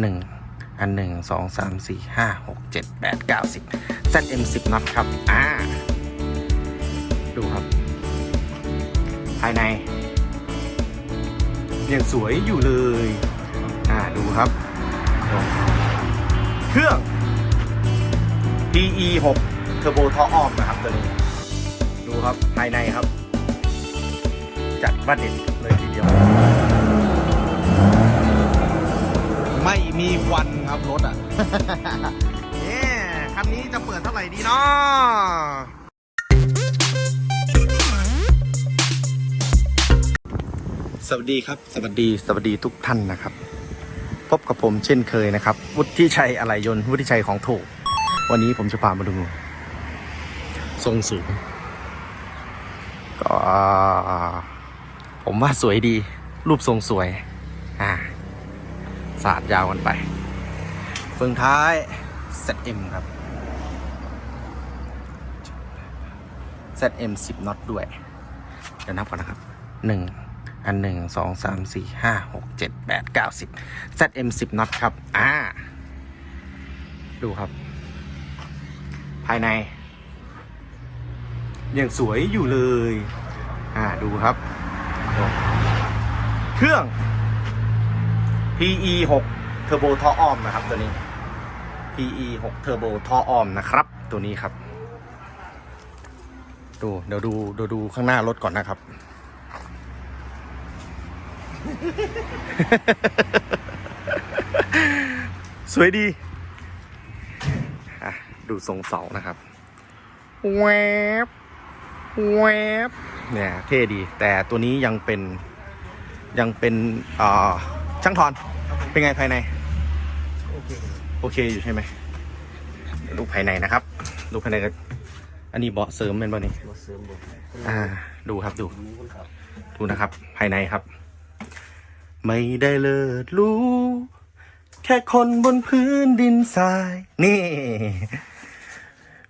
หนึ่งอันหนึ่งสองสามสี่ห้าหกเจ็ดแปดเก้าสิบ ZM สิบน็อตครับ อ่า ดูครับ ภายในยังสวยอยู่เลย อ่า ดูครับ เครื่อง PE 6 Turbo ท่ออ้อมนะครับตัวนี้ ดูครับ ภายในครับ จัดว่าเด็ดเลย ไม่มีควันครับรถอะ เนี่ยคันนี้จะเปิดเท่าไหร่ดีเนาะสวัสดีครับสวัสดีสวัสดีทุกท่านนะครับ พบกับผมเช่นเคยนะครับ วุฒิชัยอะไหล่ยนต์วุฒิชัยของถูก วันนี้ผมจะพามาดู ทรงสูงก็ผมว่าสวยดี รูปทรงสวย อ่า สาดยาวกันไปเฟืองท้าย ZM ครับ ZM 10น็อตด้วย เดี๋ยวนับก่อนนะครับหนึ่งอันหนึ่งสองสามสี่ห้าหกเจ็ดแปดเก้าสิบ ZM 10น็อตครับ อ่า ดูครับ ภายในยังสวยอยู่เลย อ่า ดูครับ เครื่อง PE 6 Turbo ท่ออ้อมนะครับตัวนี้ PE 6 Turbo ท่ออ้อมนะครับ ตัวนี้ครับ ดูเดี๋ยวดูเดูดูข้างหน้ารถก่อนนะครับ สวยดีอะดูทรงเสานะครับแวบแวบเนี่ยเท่ดี แต่ตัวนี้ยังเป็นยังเป็นอ่า ช่างทอน เป็นไงภายในโอเคโอเคอยู่ใช่ไหมดูภายในนะครับ ดูภายในกันอันนี้เบาะเสริมเป็นบ่นี่มาเสริมบทอ่า ดูครับดูนี้คนขับดูนะครับ ภายในครับ ไม่ได้เลิศรู้ แค่คนบนพื้นดินทราย นี่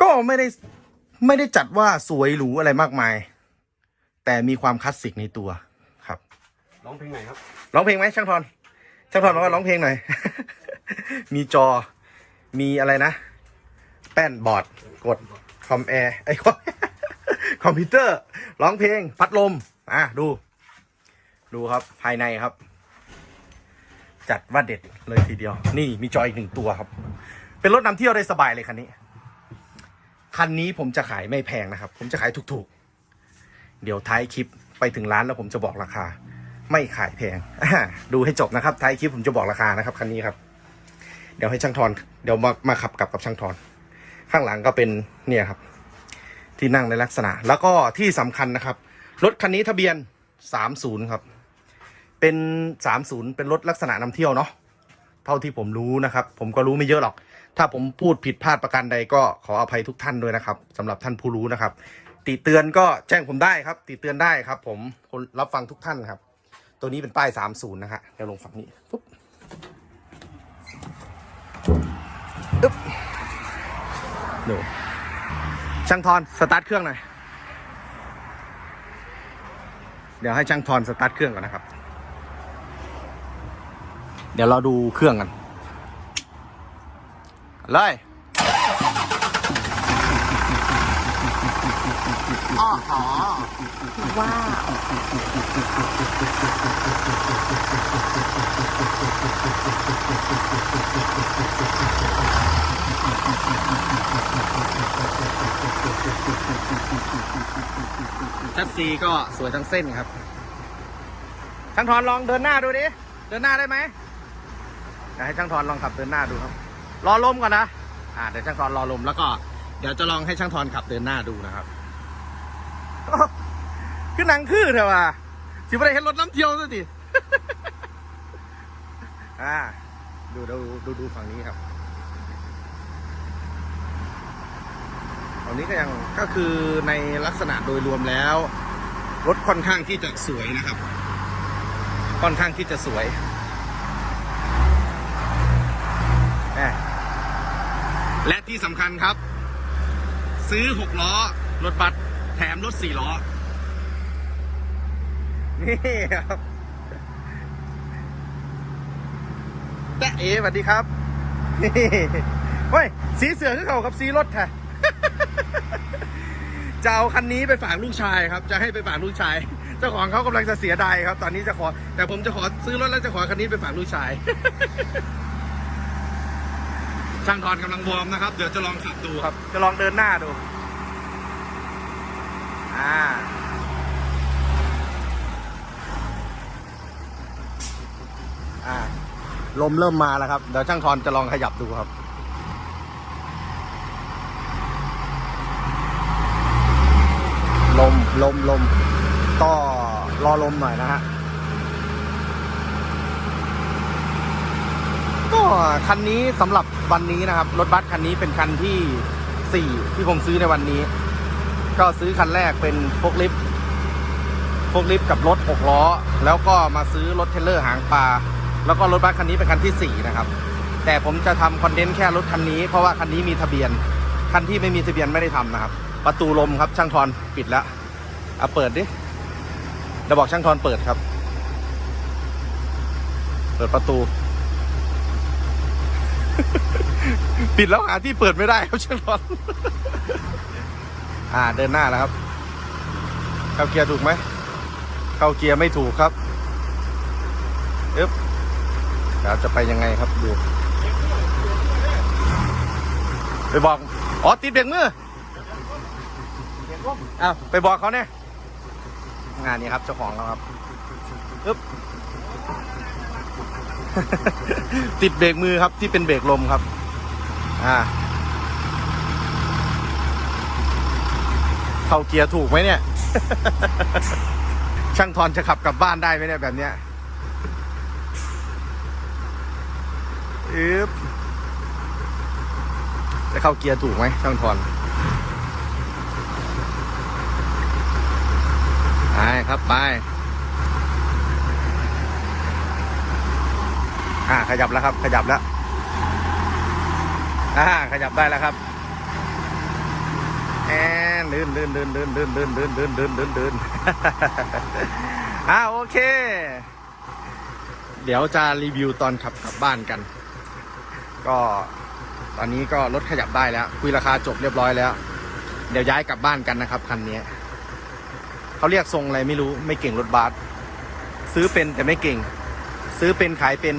ก็ไม่ได้ไม่ได้จัดว่าสวยหรูอะไรมากมาย แต่มีความคลาสสิกในตัวครับ ร้องเพลงไหนครับ ร้องเพลงไหมช่างทอน ช่างทอนบอกว่าร้องเพลงหน่อย มีจอ มีอะไรนะ แป้นบอร์ด กดคอมแอร์ไอ้คอมคอมพิวเตอร์ ร้องเพลง พัดลม อะ ดู ดูครับ ภายในครับ จัดว่าเด็ดเลยทีเดียว นี่มีจออีกหนึ่งตัวครับ เป็นรถนำเที่ยวได้สบายเลยคันนี้ คันนี้ผมจะขายไม่แพงนะครับ ผมจะขายถูกๆ เดี๋ยวท้ายคลิปไปถึงร้านแล้วผมจะบอกราคา ไม่ขายแพงดูให้จบนะครับท้ายคลิปผมจะบอกราคานะครับคันนี้ครับ เดี๋ยวให้ช่างทอนเดี๋ยวมามาขับกลับกับช่างทอนข้างหลังก็เป็นเนี่ยครับ ที่นั่งในลักษณะ แล้วก็ที่สำคัญนะครับ รถคันนี้ทะเบียน30ครับ เป็น30เป็นรถลักษณะนำเที่ยวเนาะเท่าที่ผมรู้นะครับ ผมก็รู้ไม่เยอะหรอก ถ้าผมพูดผิดพลาดประการใดก็ขออภัยทุกท่านด้วยนะครับสำหรับท่านผู้รู้นะครับ ติเตือนก็แจ้งผมได้ครับ ติเตือนได้ครับ ผมคนรับฟังทุกท่านครับ ตัวนี้เป็นป้าย 30 นะฮะเดี๋ยวลงฝั่งนี้ปุ๊บอึ๊บดูช่างทอนสตาร์ทเครื่องหน่อยเดี๋ยวให้ช่างทอนสตาร์ทเครื่องก่อนนะครับ เดี๋ยวเราดูเครื่องกัน เลย อ๋ออ๋อว้าวชัดซีก็สวยทั้งเส้นครับช่างทอนลองเดินหน้าดูดิ เดินหน้าได้ไหมเดี๋ยวให้ช่างทอนลองขับเดินหน้าดูครับ รอลมก่อนนะ อ่าเดี๋ยวช่างทอนรอลมแล้วก็เดี๋ยวจะลองให้ช่างทอนขับเดินหน้าดูนะครับ หนังคือเถอะว่ะสิบ่ได้เห็นรถน้ำเที่ยวซะสิอ่า ดูดูดูดูฝั่งนี้ครับตอนนี้ก็ยังก็คือในลักษณะโดยรวมแล้ว รถค่อนข้างที่จะสวยนะครับ ค่อนข้างที่จะสวยแหม่และที่สำคัญครับ ซื้อหกล้อ รถบัสแถมรถสี่ล้อ นี่ครับแตะเอสวัสดีครับนี่เฮ้ย สีเสือคือเขากับสีรถแท้จะเอาคันนี้ไปฝากลูกชายครับ จะให้ไปฝากลูกชาย เจ้าของเขากำลังจะเสียดายครับ ตอนนี้จะขอ แต่ผมจะขอซื้อรถแล้วจะขอคันนี้ไปฝากลูกชาย ช่างทอนกำลังวอร์มนะครับ เดี๋ยวจะลองขับดูครับ จะลองเดินหน้าดู อ่า อ่า ลมเริ่มมาแล้วครับ เดี๋ยวช่างทอนจะลองขยับดูครับ ลม ลม ลม ก็รอลมหน่อยนะฮะ ก็คันนี้สำหรับวันนี้นะครับ รถบัสคันนี้เป็นคันที่สี่ที่ผมซื้อในวันนี้ ก็ซื้อคันแรกเป็นโฟกลิฟต์โฟกลิฟต์กับรถหกล้อ แล้วก็มาซื้อรถเทรลเลอร์หางปลา แล้วก็รถบัสคันนี้เป็นคันที่สี่นะครับ แต่ผมจะทำคอนเทนต์แค่รถคันนี้เพราะว่าคันนี้มีทะเบียน คันที่ไม่มีทะเบียนไม่ได้ทำนะครับ ประตูลมครับช่างทอนปิดแล้วเอาเปิดดิเดี๋ยวบอกช่างทอนเปิดครับ เปิดประตู ปิดแล้วหาที่เปิดไม่ได้ครับช่างทอน อ่าเดินหน้าแล้วครับ เข้าเกียร์ถูกไหม เข้าเกียร์ไม่ถูกครับอึ๊บ ดี๋ยวจะไปยังไงครับดูไปบอกอ๋อติดเบรกมืออ้าวไปบอกเขาเนี่ยงานนี้ครับเจ้าของเราครับอึ๊บติดเบรกมือครับที่เป็นเบรกลมครับ อ่า เข้าเกียร์ถูกไหมเนี่ย ช่างทอนจะขับกลับบ้านได้ไหมเนี่ยแบบเนี้ย อึ๊บจะเข้าเกียร์ถูกไหมช่างทอนไปครับไป อ่าขยับแล้วครับ ขยับแล้วอ่าขยับได้แล้วครับแอนลื่นลื่นลื่นลื่นลื่นลื่นลื่นลื่นลื่นลื่นลื่นอ่าโอเค เดี๋ยวจะรีวิวตอนขับกลับบ้านกัน ก็ตอนนี้ก็รถขยับได้แล้ว คุยราคาจบเรียบร้อยแล้ว เดี๋ยวย้ายกลับบ้านกันนะครับคันนี้เขาเรียกทรงอะไรไม่รู้ไม่เก่งรถบัสซื้อเป็นแต่ไม่เก่ง ซื้อเป็นขายเป็น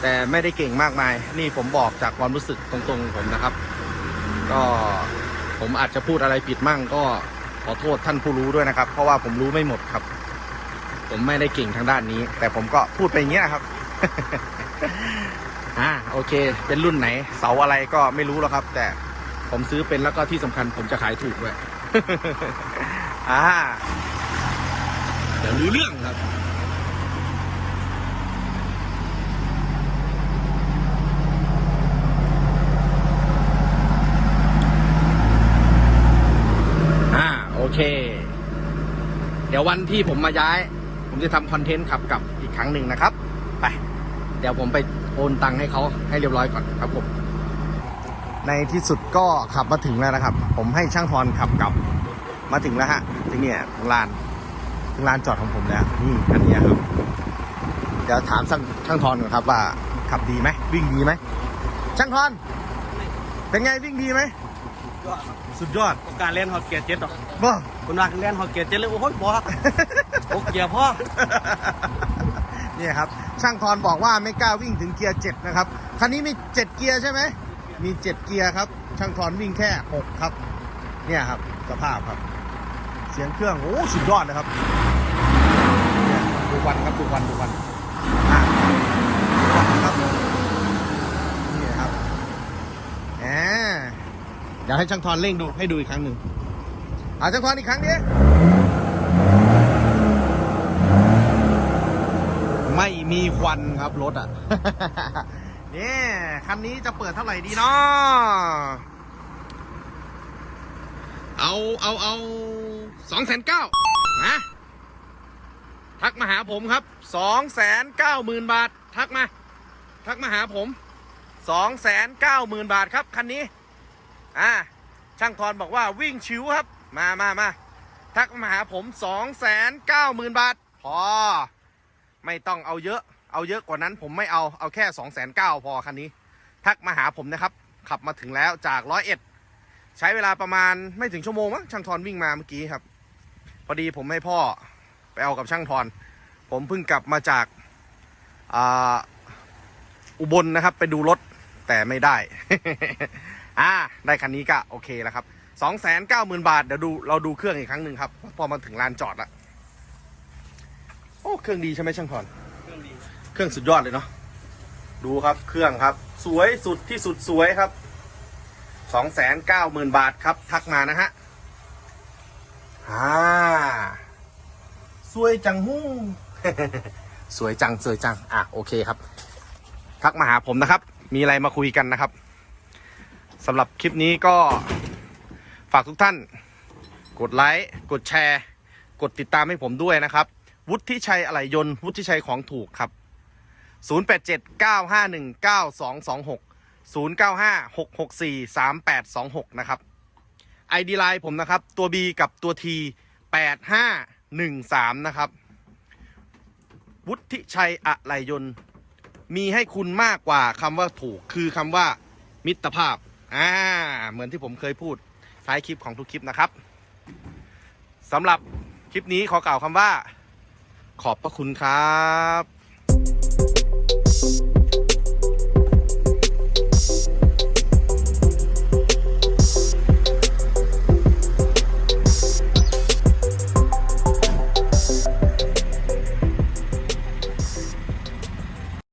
แต่ไม่ได้เก่งมากมาย นี่ผมบอกจากความรู้สึกตรงๆผมนะครับ ก็ผมอาจจะพูดอะไรผิดมั่งก็ขอโทษท่านผู้รู้ด้วยนะครับ เพราะว่าผมรู้ไม่หมดครับ ผมไม่ได้เก่งทางด้านนี้ แต่ผมก็พูดไปอย่างเงี้ยครับ อ่าโอเค เป็นรุ่นไหน เสาอะไรก็ไม่รู้แล้วครับ แต่ผมซื้อเป็นแล้วก็ที่สำคัญผมจะขายถูกด้วย อ่า เดี๋ยวรู้เรื่องครับอ่าโอเค เดี๋ยววันที่ผมมาย้าย ผมจะทำคอนเทนต์ขับกลับอีกครั้งหนึ่งนะครับ ไป เดี๋ยวผมไป โอนตังค์ให้เขาให้เรียบร้อยก่อนครับผม ในที่สุดก็ขับมาถึงแล้วนะครับ ผมให้ช่างทอนขับกลับมาถึงแล้วฮะที่เนี่ยถึงลานถึงลานจอดของผมแล้วนี่อันเนี้ยครับเดี๋ยวถามช่างช่างทอนก่อนครับว่าขับดีไหมวิ่งดีไหมช่างทอนเป็นไงวิ่งดีไหมสุดยอดการเล่นฮอตเกียร์เจ็ดหรอบ่คุณว่าเล่นฮอตเกียร์เจ็ดเลยโอ้ยบอกโอ้เกียร์พ่อเนี่ยครับ ช่างทอนบอกว่าไม่กล้าวิ่งถึงเกียร์เจ็ดนะครับ คันนี้มีเจ็ดเกียร์ใช่ไหม มีเจ็ดเกียร์ครับ ช่างทอนวิ่งแค่หกครับ เนี่ยครับสภาพครับ เสียงเครื่อง โอ้ สุดยอดนะครับดูควันครับดูควันดูควันอะดูควันนะครับนี่ครับแหมเดี๋ยวให้ช่างทอนเร่งดูให้ดูอีกครั้งหนึ่งอ่าช่างทอนอีกครั้งนี้ ไม่มีควันครับรถอะนี่คันนี้จะเปิดเท่าไหร่ดีเนาะเอาเอาเอาสองแสนเก้านะทักมาหาผมครับสองแสนเก้าหมื่นบาท ทักมา ทักมาหาผมสองแสนเก้าหมื่นบาทครับคันนี้ อ่า ช่างทอนบอกว่าวิ่งชิวครับ มามามาทักมาหาผมสองแสนเก้าหมื่นบาท พอ ไม่ต้องเอาเยอะ เอาเยอะกว่านั้นผมไม่เอา เอาแค่2องแสนเก้าพอคันนี้ ทักมาหาผมนะครับ ขับมาถึงแล้วจากร้อยเอ็ดใช้เวลาประมาณไม่ถึงชั่วโมงมั้งช่างทอนวิ่งมาเมื่อกี้ครับ พอดีผมให้พ่อไปเอากับช่างทอน ผมเพิ่งกลับมาจากอุบลนะครับ ไปดูรถแต่ไม่ได้ อ่า ได้คันนี้ก็โอเคแล้วครับสองแสนเก้าหมื่นบาท เดี๋ยวดูเราดูเครื่องอีกครั้งหนึ่งครับ พอมาถึงลานจอดแล้ว อ้เครื่องดีใช่ไหมช่างทอนเครื่องดีเครื่องสุดยอดเลยเนาะดูครับเครื่องครับ สวยสุดที่สุดสวยครับสองแสนเก้าหมื่นบาทครับ ทักมานะฮะอ่าสวยจังฮู้สวยจังสวยจัง อะโอเคครับ ทักมาหาผมนะครับ มีอะไรมาคุยกันนะครับสำหรับคลิปนี้ก็ฝากทุกท่าน กดไลค์ กดแชร์ กดติดตามให้ผมด้วยนะครับ วุฒิชัยอะไหล่ยนต์ วุฒิชัยของถูกครับ 0879519226 0956643826 นะครับ ID Line ผมนะครับ ตัว B กับตัว T 8513 นะครับ วุฒิชัยอะไหล่ยนต์ มีให้คุณมากกว่าคำว่าถูก คือคำว่ามิตรภาพ อ่า เหมือนที่ผมเคยพูดท้ายคลิปของทุกคลิปนะครับสำหรับคลิปนี้ขอกล่าวคำว่า ขอบพระคุณครับ